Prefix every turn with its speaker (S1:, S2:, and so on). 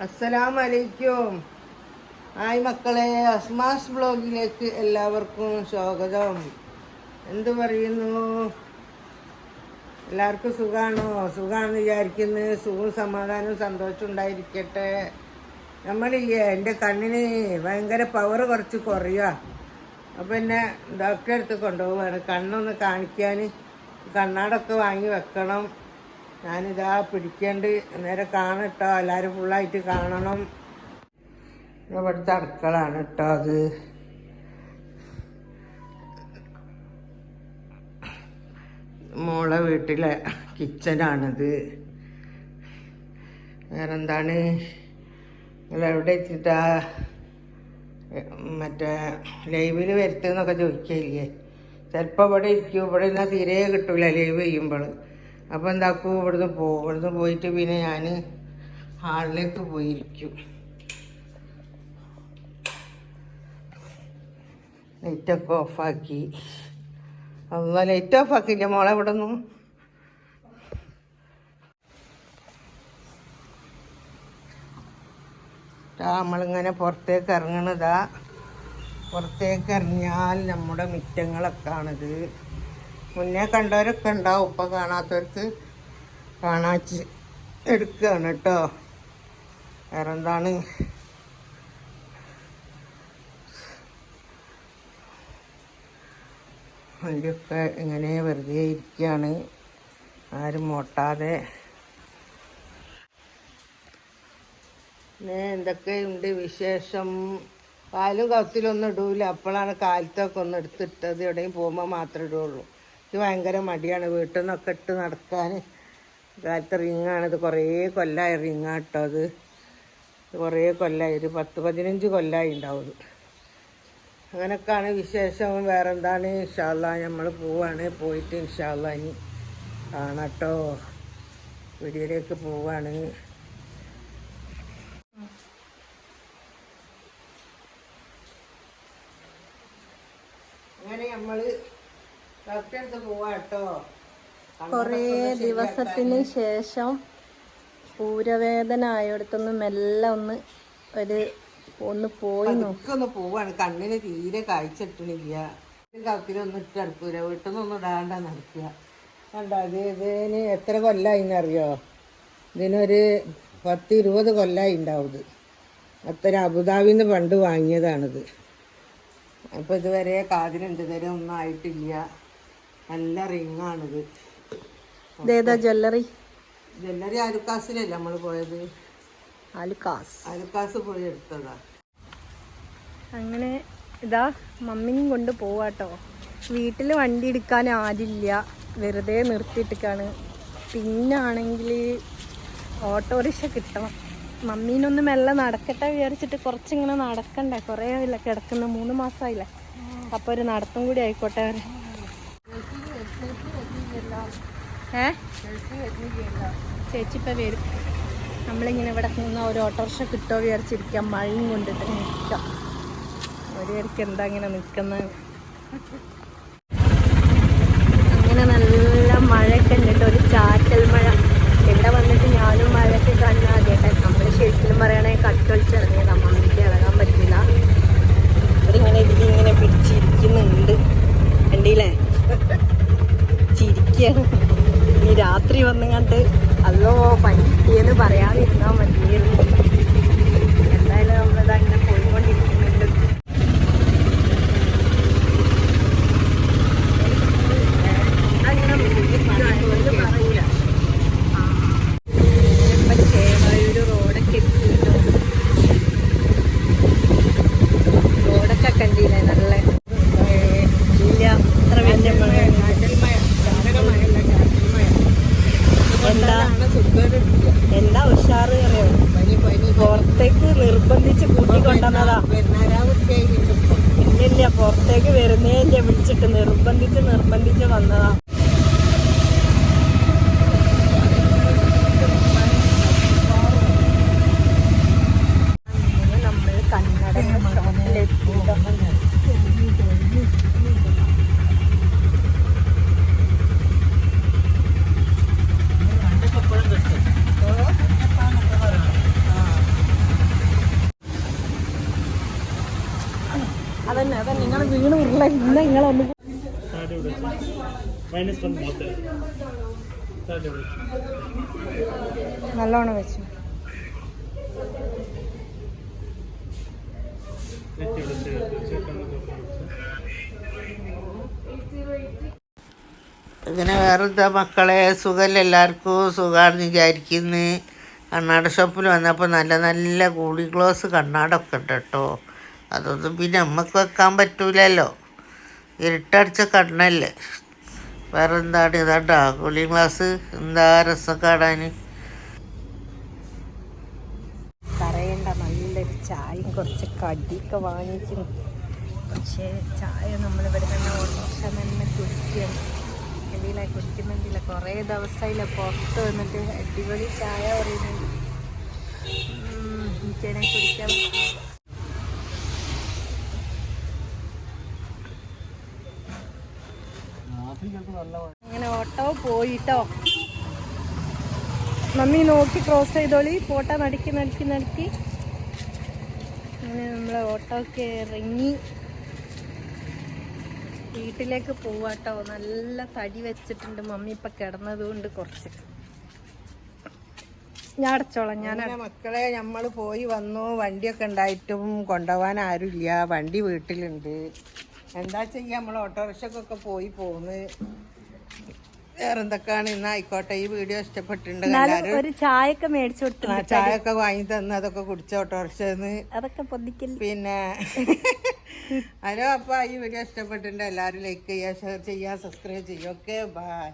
S1: അസ്സലാം വലൈക്കും ആയി മക്കളെ അസ്മാസ് ബ്ലോഗിലേക്ക് എല്ലാവർക്കും സ്വാഗതം. എന്ത് പറയുന്നു? എല്ലാവർക്കും സുഖാണോ? സുഖാണെന്ന് വിചാരിക്കുന്നു. സുഖവും സമാധാനവും സന്തോഷം ഉണ്ടായിരിക്കട്ടെ. നമ്മളില്ലേ എന്റെ കണ്ണിന് ഭയങ്കര പവർ കുറച്ച് കുറയുക അപ്പം എന്നെ ഡോക്ടറെ അടുത്ത് കൊണ്ടുപോവാണ് കണ്ണൊന്ന് കാണിക്കാൻ കണ്ണാടൊക്കെ വാങ്ങി വെക്കണം. ഞാനിതാ പിടിക്കേണ്ട. നേരെ കാണട്ടോ. എല്ലാവരും ഫുള്ളായിട്ട് കാണണം. ഇവിടുത്തെ അടുക്കളാണ് കേട്ടോ അത്. മോളെ വീട്ടിലെ കിച്ചനാണിത് വേറെന്താണ്? നിങ്ങളെവിടെ എത്തിയിട്ടാ? മറ്റേ ലൈവിൽ വരുത്തുന്നൊക്കെ ചോദിക്കില്ലേ ചിലപ്പോൾ ഇവിടെ ഇരിക്കും. ഇവിടെ നിന്നാൽ തീരെ കിട്ടൂല ലൈവ് ചെയ്യുമ്പോൾ അപ്പോൾ എന്താക്കും ഇവിടുന്ന് പോകും ഇവിടുന്ന് പോയിട്ട് പിന്നെ ഞാൻ ഹാളിലേക്ക് പോയിരിക്കും. ലൈറ്റൊക്കെ ഓഫാക്കി. അല്ല ലൈറ്റ് ഓഫാക്കില്ല മോളെ ഇവിടെ നിന്നും നമ്മളിങ്ങനെ പുറത്തേക്ക് ഇറങ്ങണതാ. പുറത്തേക്ക് ഇറങ്ങിയാൽ നമ്മുടെ മിറ്റങ്ങളൊക്കെയാണിത്. മുന്നേ കണ്ടവരൊക്കെ ഉണ്ടാവും. ഇപ്പം കാണാത്തവർക്ക് കാണാച്ച് എടുക്കുകയാണ് കേട്ടോ. വേറെ എന്താണ് വണ്ടിയൊക്കെ ഇങ്ങനെ വെറുതെ ഇരിക്കുകയാണ്. ആരും ഓട്ടാതെ. പിന്നെ എന്തൊക്കെയുണ്ട് വിശേഷം? കാലും കത്തിലൊന്നും ഇടൂല. അപ്പോഴാണ് കാലത്തൊക്കെ ഒന്ന് എടുത്തിട്ടത്. എവിടെയും പോകുമ്പോൾ മാത്രമേ ഇടുള്ളൂ. ഇത് ഭയങ്കര മടിയാണ് വീട്ടിൽ നിന്നൊക്കെ ഇട്ട് നടക്കാൻ. കാലത്ത് റിങ്ങാണ്. ഇത് കുറേ കൊല്ലമായി റിങ്ങാ കേട്ടോ അത് കുറേ കൊല്ലമായി ഒരു പത്ത് പതിനഞ്ച് കൊല്ലമായി ഉണ്ടാവും അങ്ങനെയൊക്കെയാണ് വിശേഷം. വേറെ എന്താണ് ഇൻഷാല്ല നമ്മൾ പോവാണ്. പോയിട്ട് ഇൻഷാല്ല ഇനി കാണാട്ടോ. വീഡിയോയിലേക്ക് പോവാണ് അങ്ങനെ നമ്മൾ ഡോക്ടറെ അടുത്ത് പോവാട്ടോ
S2: കുറേ ദിവസത്തിന് ശേഷം പൂരവേദന ആയടത്തൊന്ന് മെല്ലെ ഒന്ന് ഒരു ഒന്ന് പോയി
S1: നോക്കൊന്ന് പോവാണ്. കണ്ണിന് തീരെ കാഴ്ച ഇട്ടണില്ല കത്തിലൊന്നും ഇട്ട് നടക്കൂല വീട്ടിൽ നിന്നൊന്നും ഇടാണ്ട നടക്കുക. കണ്ടോ ഇത് ഇതിന് എത്ര കൊല്ലായി അറിയോ? ഇതിനൊരു പത്ത് ഇരുപത് കൊല്ലായി ഉണ്ടാവും ഇത്. അത്ര അബുദാബിന്ന് പണ്ട് വാങ്ങിയതാണിത്. അപ്പോൾ ഇതുവരെ കാതിലുണ്ട് ഇതുവരെ ഒന്നും ആയിട്ടില്ല. നല്ല റിങ്ങാണിത്.
S2: ഇതേതാ ജ്വല്ലറി?
S1: ജ്വല്ലറി അലുക്കാസിലല്ല നമ്മൾ പോയത്?
S2: അലുക്കാസ്
S1: അലുക്കാസ് പോയി എടുത്തതാ.
S2: അങ്ങനെ ഇതാ മമ്മിയും കൊണ്ട് പോവാട്ടോ. വീട്ടിൽ വണ്ടി എടുക്കാൻ ആരില്ല വെറുതെ നിർത്തിയിട്ടിക്കാണ് പിന്നാണെങ്കിൽ ഓട്ടോറിക്ഷ കിട്ടണം. മമ്മീനൊന്ന് മെല്ലെ നടക്കട്ടെ വിചാരിച്ചിട്ട് കുറച്ചിങ്ങനെ നടക്കണ്ടേ? കുറേ ഇല്ല കിടക്കുന്ന? മൂന്ന് മാസമായില്ലേ അപ്പോൾ ഒരു നടത്തം കൂടി ആയിക്കോട്ടെ. ചേച്ചി ഇപ്പം വരും. നമ്മളിങ്ങനെ ഇവിടെ നിന്ന് ഒരു ഓട്ടോറിക്ഷ കിട്ടോ വിചാരിച്ചിരിക്കാം. മഴയും കൊണ്ടിട്ട് നിൽക്കാം. ഒരു പേർക്ക് എന്താ ഇങ്ങനെ നിൽക്കുന്നത് അങ്ങനെ നല്ല മഴയൊക്കെ ഉണ്ട് ഒരു ചാറ്റൽ മഴ. ഇവിടെ വന്നിട്ട് ഞാനും മഴയൊക്കെ കാണുന്ന ആദ്യമായിട്ട്. നമ്മൾ ശരിക്കും പറയണേ കട്ടൊളിച്ചിറങ്ങിയതാ മമ്മിക്ക് ഇറങ്ങാൻ പറ്റില്ല. ഇവരിങ്ങനെ ഇതിങ്ങനെ പിടിച്ചിരിക്കുന്നുണ്ട്. കണ്ടില്ലേ? ചിരിക്കാണ്. രാത്രി വന്നങ്ങാണ്ട് അല്ലോ പറ്റിയെന്ന് പറയാതിരുന്നാൽ മതിയായിരുന്നു എന്തായാലും നമ്മളിത് അങ്ങനെ പോയിക്കൊണ്ടിരിക്കുന്നുണ്ട് അങ്ങനെ ഒന്നും പറയില്ല പക്ഷേ ഒരു റോഡൊക്കെ എത്തിയിട്ടോ റോഡൊക്കെ കണ്ടില്ലേ നല്ല ഇല്ല അത്ര വലിയ മഴ എന്താ എന്താ ഉഷാറ് അറിയോ പുറത്തേക്ക് നിർബന്ധിച്ച് കൂട്ടിക്കൊണ്ടുവന്നതാ ഇല്ലില്ല പുറത്തേക്ക് വരുന്നേ വിളിച്ചിട്ട് നിർബന്ധിച്ച് നിർബന്ധിച്ച് വന്നതാ അങ്ങനെ നമ്മൾ കന്നഡ ഷോപ്പിലെത്തിയിട്ടോ നിങ്ങൾ നല്ലോണം വെച്ചു.
S1: ഇങ്ങനെ വേറെന്താ മക്കളെ? സുഖമല്ല എല്ലാവർക്കും സുഖമാണെന്ന് വിചാരിക്കുന്നു. കണ്ണാട ഷോപ്പിൽ വന്നപ്പോൾ നല്ല നല്ല കൂളി ഗ്ലോസ് കണ്ണാടൊക്കെ ഉണ്ട് കേട്ടോ. അതൊന്നും പിന്നെ നമുക്ക് വെക്കാൻ പറ്റൂലല്ലോ. ഇരുട്ടടിച്ച കണ്ണല്ലേ. വേറെ എന്താണ് ഇതാണ്ടാ കൂളിംഗ് ഗ്ലാസ്. എന്താ രസം കാണാൻ
S2: പറയണ്ട നല്ലൊരു ചായയും കുറച്ച് കടിയൊക്കെ വാങ്ങിച്ചു പക്ഷേ ചായ നമ്മളിവിടെ തന്നെ ഓട്ടോറിക്ഷ തന്നെ കുടിക്കുകയാണ്. എന്തെങ്കിലും കുടിക്കുന്നുണ്ടില്ല കുറേ ദിവസമായില്ല പുറത്ത് വന്നിട്ട് അടിപൊളി ചായ പറയുന്നുണ്ട് എനിക്കതിനെ കുടിക്കാൻ അങ്ങനെ ഓട്ടോ പോയിട്ടോ. മമ്മി നോക്കി ക്രോസ് ചെയ്തോളി. ഫോട്ടോ നടുക്കി നടുക്കി നടുക്കി. അങ്ങനെ നമ്മൾ ഓട്ടോ ഒക്കെ ഇറങ്ങി വീട്ടിലേക്ക് പോവാട്ടോ. നല്ല തടി വെച്ചിട്ടുണ്ട് മമ്മി. ഇപ്പൊ കിടന്നത് കൊണ്ട് കുറച്ച്. ഞാൻ അടച്ചോളാം ഞാൻ
S1: മക്കളെ നമ്മൾ പോയി വന്നു. വണ്ടിയൊക്കെ ഉണ്ടായിട്ടും കൊണ്ടുപോകാൻ ആരുമില്ല. വണ്ടി വീട്ടിലുണ്ട്. എന്താ ചെയ്യാ? നമ്മൾ ഓട്ടോറിക്ഷക്കൊക്കെ പോയി പോന്ന്. വേറെന്തൊക്കെയാണ്? ഇന്ന് ആയിക്കോട്ടെ. ഈ വീഡിയോ ഇഷ്ടപ്പെട്ടിട്ടുണ്ട്. എല്ലാവരും
S2: ഒരു ചായയൊക്കെ മേടിച്ചു കൊടുത്തു
S1: ആ, വാങ്ങി തന്ന് അതൊക്കെ കുടിച്ച ഓട്ടോറിക്ഷന്ന്.
S2: അതൊക്കെ പൊതിക്കൽ
S1: പിന്നെ ഹലോ അപ്പൊ ഈ വീഡിയോ ഇഷ്ടപ്പെട്ടിട്ടുണ്ട്. എല്ലാവരും ലൈക്ക് ചെയ്യുക ഷെയർ ചെയ്യാ സബ്സ്ക്രൈബ് ചെയ്യുക ഓക്കെ ബൈ